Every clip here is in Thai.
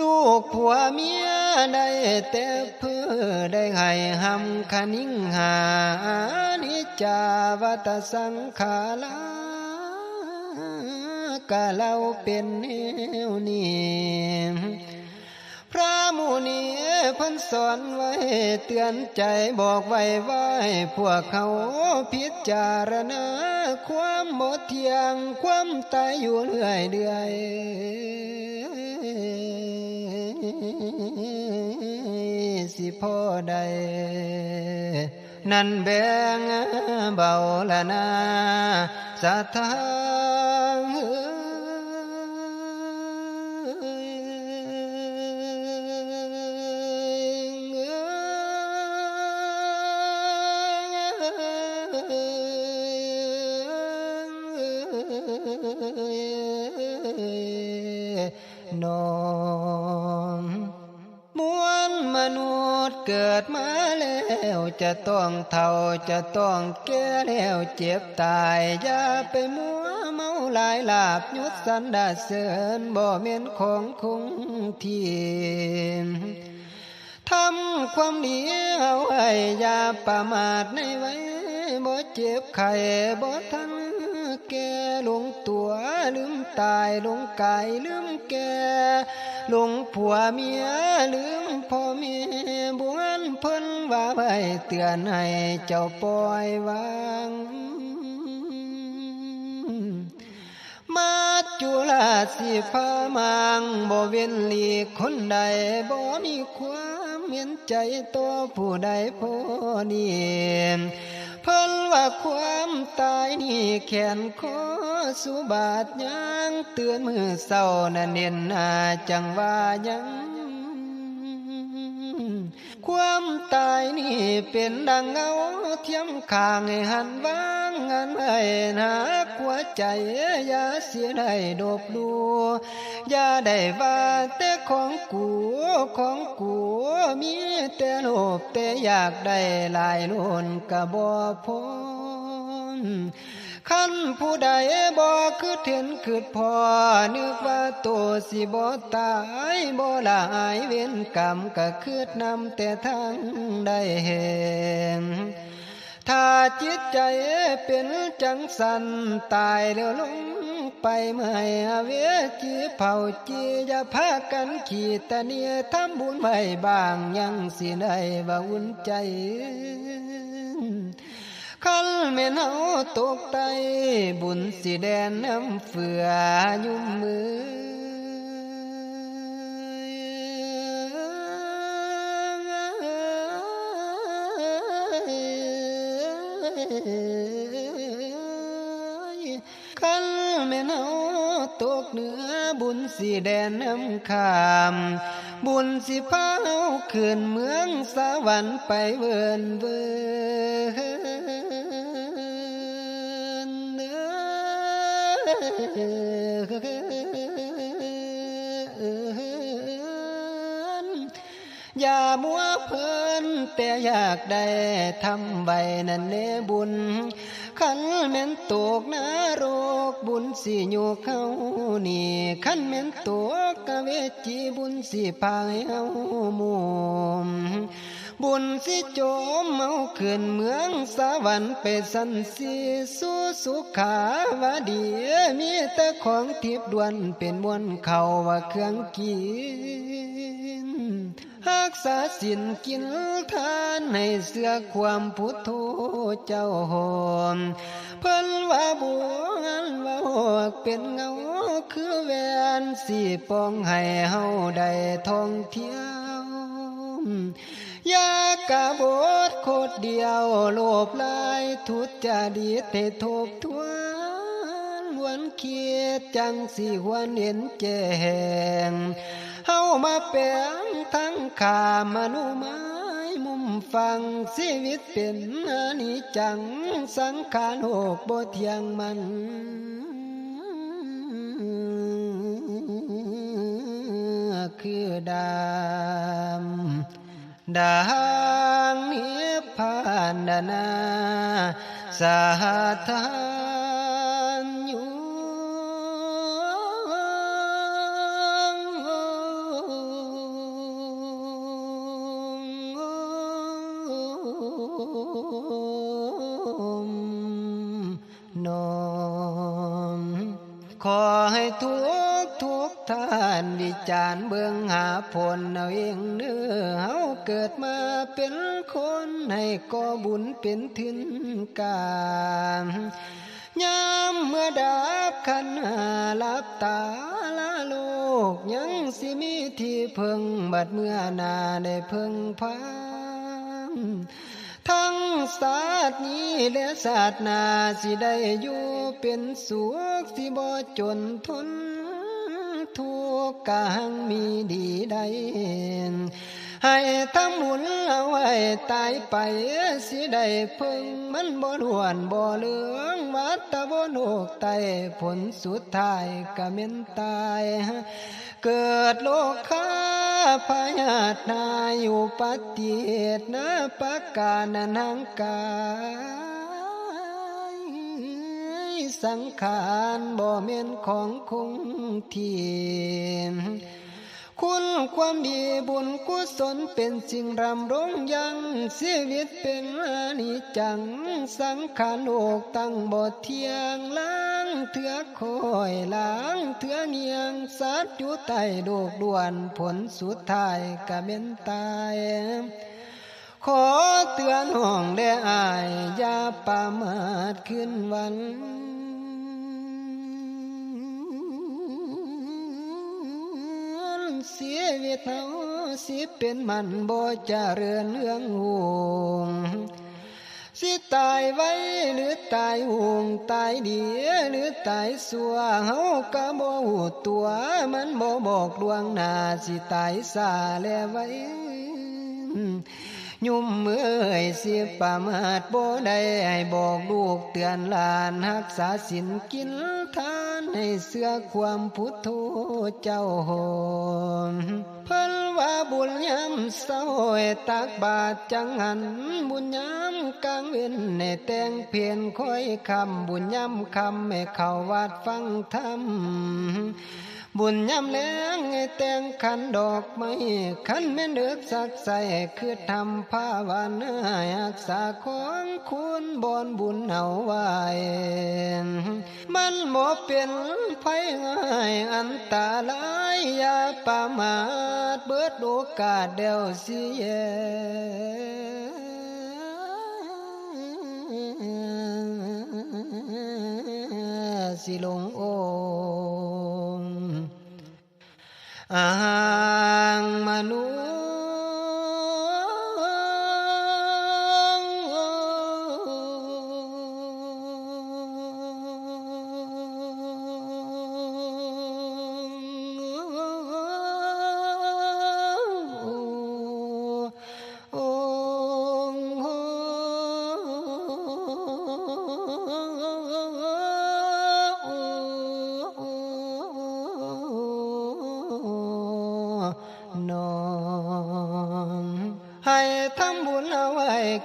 ลูกผัวเมียได้แต่เพื่อได้ให้หำคนิ่งหานิจจาวัตสังขาลากะเราเป็นแนวนี้ พระมุนีพันสอนไว้เตือนใจบอกไว้ไว้พวกเขาพิจารณาความหมดเที่ยงความตายอยู่เรื่อยเดือยสิพ่อใด นั่นแบงเบาละนาสัทธา นอนมวลมนุษย์เกิดมาแล้วจะต้องเท่าจะต้องแก่แล้วเจ็บตายอย่าไปมัวเมาหลายลาบยุดสันดาเสริญบ่เมียนของคงที่ทำความดีเอาไว้อย่าประมาทในไว้ บ่เจ็บไข้บ่ทันแก่หลงตัวลืมตายหลงกายลืมแก่หลงผัวเมียลืมพ่อเมียบวนเพิ่นว่าไว้เตือนให้เจ้าปล่อยวางมาจุลาสิพามังบ่เว้นหลีคนใดบ่มีความเห็นใจตัวผู้ใดพอดี เพิ่นว่าความตายนี่แขนคอสุบาทยังเตือนมือเศร้านั่นเน้นนาจังว่ายังความตายนี่เป็นดังเงาเทียมข้างให้หันวางงานไอ้นา ใจอย่าเสียได้ดบดูอย่าได้ว่าแต่ของกูของกูมีแต่โลภแต่อยากได้หลายล้นกะบ่พอขันผู้ใดบ่คือเห็นคือพอ นึกว่าตัวสิบ่ตายบ่หลายเว้นกรรมก็คืดนำแต่ทางได้เห็น ถ้าจิตใจเป็นจังสันตายแล้วลงไปไม่เวจีเผาจีอย่าพากันขีดตะเนียทำบุญไม่บางยังสิได้บ่าอุ่นใจคันแม่นเฮาตกไตบุญสิแดนน้ำเฟือยุ่มมือ สีแดนน้ำขาม บุญสิพาเฮาขึ้นเมืองสวรรค์ไปเวินเวิน มัวเพลินแต่อยากได้ทำใบนั่นเนบุญขันแม่นตกนรกบุญสิอยู่เขานี่ขันแม่นตกกะเวจีบุญสิพายเฮามุม บุญสิโจมเมาขึ้นเมืองสวรรค์ไปสันสีสู้สุขาวาดีมีแต่ของทิพย์ดวนเป็นมวลเขาว่าเครื่องกินรักษาสินกินทานให้เสือความพุทโธเจ้าหอมเพิ่นว่าบัวว่าหกเป็นเงาคือแวนสีปองให้เฮาได้ท่องเที่ยว กะบทโคตรเดียวโลภลายทุจจดีตให้ทบทวนวันเคียดจังสิหวนเห็นแจงเฮามาแปลงทั้งขามนุไม้มุมฟังชีวิตเป็นอนิจจังสังขารโหกบ่เที่ยงมันคือดาม ดังนิพพานนาสาธานยุงนอนขอให้ทุก ท่านวิจารเบื้องหาผลเอาเองเนื้อเฮาเกิดมาเป็นคนให้ก่อบุญเป็นทินการยามเมื่อดับขันหาลับตาละโลก ยังสิมีที่เพิ่งบัดเมื่อนาได้เพิ่งพังทั้งศาสตร์นี้และศาสตร์นาสิได้อยู่เป็นสุขสิบ่จนทน กข์กางมีดีใดให้ทำบุญเอาไว้ตายไปสิได้พึงมันบ่รวนบ่เหลืองวัดตะบนโลกไตผลสุดท้ายก็เม็นตาย เกิดโลกคาพยาธนาอยู่ปฏิเหตนะปะกานันังกาย สังขารบ่เม่นของคงที่คุณความดีบุญกุศลเป็นสิ่งรำรงยังชีวิตเป็นอนิจจัง สังขารโลกตั้งบ่เทียงล้างเถือคอยล้างเถือเงียงสัตว์อยู่ใต้โลกด่วนผลสุดท้ายก็เป็นตายขอเตือนห้องได้อาย อย่าประมาทขึ้นวัน เสียเวทาสิเป็นมันบ่จะเรือนเรื่องห่วงสิตายไว้หรือตายห่วงตายเดียหรือตายสัวเฮาก็บ่หูตัวมันบ่บอกดวงหน้าสิตายซาแล้วไว้ ยุ่มเมื่อยเสียประมาทบ่ได้ให้บอกลูกเตือนหลานรักษาศีลกินทานให้เสื้อความพุทโธเจ้าโหมเพิ่นว่าบุญยามเศร้าตักบาตรจังหันบุญยามกลางเว้นให้แต่งเพียนคอยคำบุญยามคำให้เข้าวัดฟังธรรม บุญยำแรงให้แต่งขันดอกไม้ขันแม่นเดือกสักใสคือทำภาวนารักษาของคุณบอนบุญเอาไว้มันบ่เป็นไผง่ายอันตรายอย่าประมาทเบิดโอกาสเดียวเสิเยสิลงโอ อา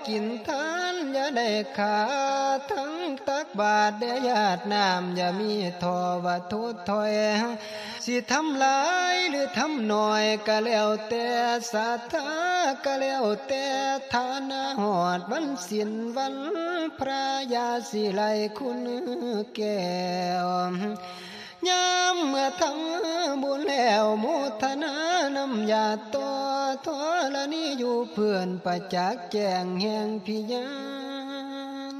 กินทานอย่าได้ขาดทั้งตักบาทเดียญาติน้ำอย่ามีทอว่าทุถอย สิทำหลายหรือทำหน้อยก็แล้วแต่ศรัทธาก็แล้วแต่ฐานะหอดวันสินวันพระยาสิไลคุณแก้วยามเมื่อทำบุญแล้วโมทนานำยาต่อ ทอละนี้อยู่เพื่อนประจักษ์แจ้งแห่งพิยาน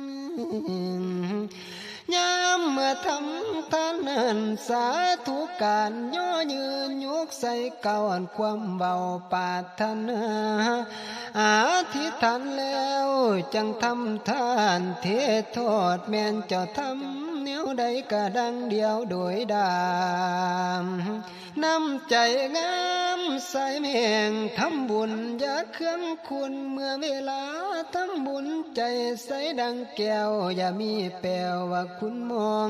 ยามเมื่อทำทานนั้น สาธุการย่อยืนยกใส่เก่าอันความเบาปาถนาอาธิษฐานแล้ว จังทำทานเทโทษแม่นเจ้าทำ นิ้วใดก็ดังเดียวโดยดามน้ำใจงามใส่แมงทำบุญอย่าเครื่องคุณเมื่อเวลาทำบุญใจใสดังแก้ว อย่ามีแปลว่าคุณมอง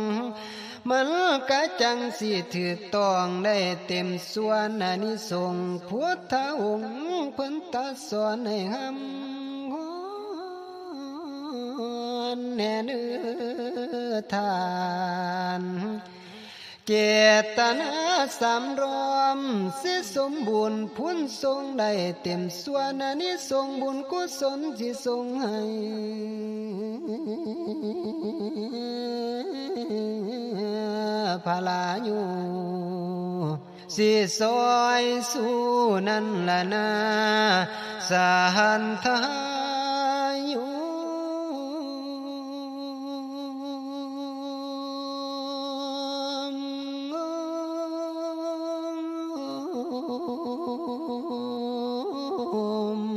มันกะจังสิถือตองได้เต็มส่วนอนิสงพุทธองค์เพิ่นตรัดสอนให้หำ แน่เนื้อทานเจตนาสำรวมสิสมบูรณ์พุ่นทรงได้เต็มส่วนนี้ทรงบุญกุศลที่ทรงให้พลาอยู่สิซอยสู้นั่นละนาสหันทา ม